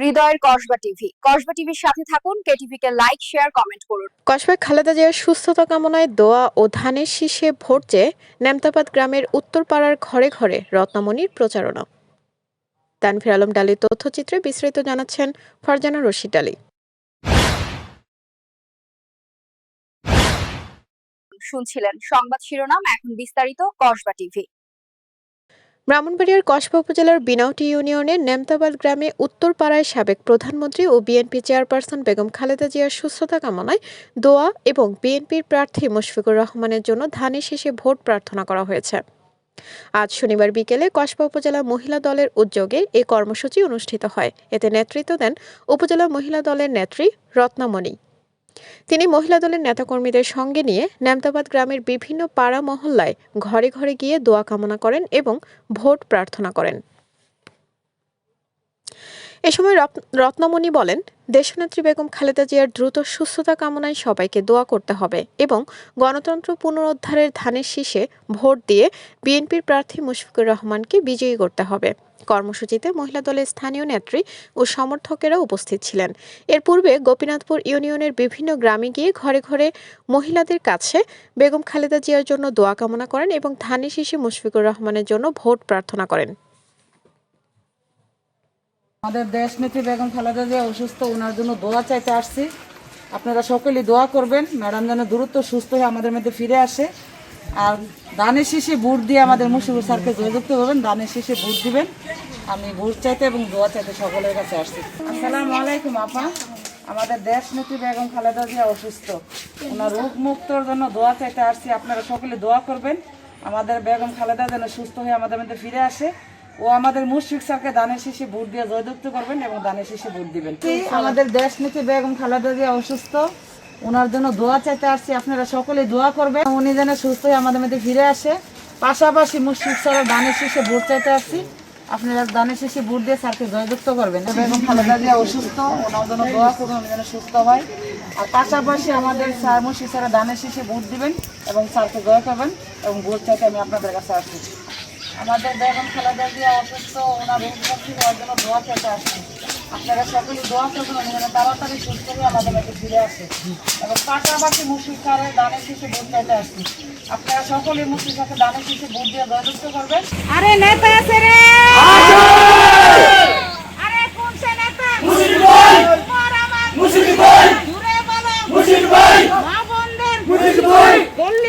হৃদয়ের কসবা টিভি। কসবা টিভির সাথে থাকুন কেটিভি কে লাইক শেয়ার কমেন্ট করুন। কসবা খালেদা জিয়ার সুস্থতা কামনায় দোয়া ও ধানের শীষে ভোট চেয়ে নেমতাবাদ গ্রামের উত্তরপাড়ার ঘরে ঘরে রত্নমণির প্রচারণা। তানভীর আলম ডালির তথ্যচিত্রে বিস্তারিত জানাচ্ছেন ফারজানা রশিদ ডালি। শুনছিলেন সংবাদ শিরোনাম এখন বিস্তারিত কসবা টিভি। ব্রাহ্মণবাড়িয়ার কসবা উপজেলার বিনাউটি ইউনিয়নের নেমতাবাদ গ্রামে উত্তরপাড়ায় সাবেক প্রধানমন্ত্রী ও বিএনপি চেয়ারপারসন বেগম খালেদা জিয়ার সুস্থতা কামনায় দোয়া এবং বিএনপির প্রার্থী মুশফিকুর রহমানের জন্য ধানের শেষে ভোট প্রার্থনা করা হয়েছে। আজ শনিবার বিকেলে কসবা উপজেলা মহিলা দলের উদ্যোগে এ কর্মসূচি অনুষ্ঠিত হয়। এতে নেতৃত্ব দেন উপজেলা মহিলা দলের নেত্রী রত্নামণি। তিনি মহিলা দলের নেতাকর্মীদের সঙ্গে নিয়ে নেমতাবাদ গ্রামের বিভিন্ন পাড়া মহল্লায় ঘরে ঘরে গিয়ে দোয়া কামনা করেন এবং ভোট প্রার্থনা করেন। এ সময় রত্ন- রত্নমণি বলেন, দেশনেত্রী বেগম খালেদা জিয়ার দ্রুত সুস্থতা কামনায় সবাইকে দোয়া করতে হবে এবং গণতন্ত্র পুনরুদ্ধারের ধানের শীষে ভোট দিয়ে বিএনপির প্রার্থী মুশফিকুর রহমানকে বিজয়ী করতে হবে। কর্মসূচিতে মহিলা দলের স্থানীয় নেত্রী ও সমর্থকেরা উপস্থিত ছিলেন। এর পূর্বে গোপীনাথপুর ইউনিয়নের বিভিন্ন গ্রামে গিয়ে ঘরে ঘরে মহিলাদের কাছে বেগম খালেদা জিয়ার জন্য দোয়া কামনা করেন এবং ধানের শীষে মুশফিকুর রহমানের জন্য ভোট প্রার্থনা করেন। আমাদের দেশ নেত্রী বেগম খালেদা জিয়া অসুস্থ ওনার জন্য দোয়া চাইতে আসছি। আপনারা সকলেই দোয়া করবেন। ম্যাডাম যেন দূরত্ব সুস্থ হয়ে আমাদের মধ্যে ফিরে আসে। আর দানের শীষে বুট দিয়ে আমাদের মুশিবুর স্যারকে জয়যুক্ত করবেন, দানের শীষে বুট দিবেন। আমি বুট চাইতে এবং দোয়া চাইতে সকলের কাছে আসছি। আসসালামু আলাইকুম, আপা। আমাদের দেশ নেত্রী বেগম খালেদা জিয়া অসুস্থ। ওনার রোগ মুক্তর জন্য দোয়া চাইতে আসছি। আপনারা সকলে দোয়া করবেন। আমাদের বেগম খালেদা যেন সুস্থ হয়ে আমাদের মধ্যে ফিরে আসে। ও আমাদের মুশফিক স্যারকে দানের শীষে ভোট দিয়ে জয়যুক্ত করবেন এবং দানের শীষে ভোট দিবেন। আমাদের দেশ নীতি বেগম খালেদা জিয়া অসুস্থ। ওনার জন্য দোয়া চাইতে আসছি। আপনারা সকলে দোয়া করবেন। উনি যেন সুস্থ হয়ে আমাদের মধ্যে ফিরে আসে। পাশাপাশি মুশফিক স্যারের দানের শীষে ভোট চাইতে আসছি। আপনারা দানের শীষে ভোট দিয়ে স্যারকে জয়যুক্ত করবেন। বেগম খালেদা জিয়া অসুস্থ, ওনার জন্য দোয়া করবেন উনি যেন সুস্থ হয়। আর পাশাপাশি আমাদের স্যার মুশফিক স্যারের দানের শীষে ভোট দিবেন এবং স্যারকে জয় করবেন এবং ভোট চাইতে আমি আপনাদের কাছে আসছি। আমাদের বেগম খালেদা জিয়া অসুস্থ, ওনার রোগ হওয়ার জন্য দোয়া চাইতে আসছি। আপনারা সকলে দোয়া করবেন যেন তাড়াতাড়ি সুস্থ হয়ে আমাদের কাছে ফিরে আসে। এবং পাশাপাশি মুশফিক স্যারের দানের শীষে ভোট চাইতে আসছি আপনারা সকলে মুশফিক স্যারকে দানের শীষে ভোট দিয়ে জয়যুক্ত করবেন। আরে নেতা আছে রে! আরে কোন সে নেতা? তোমার আমার দূরে বলো। মা বোনদের গল্লি গল্লি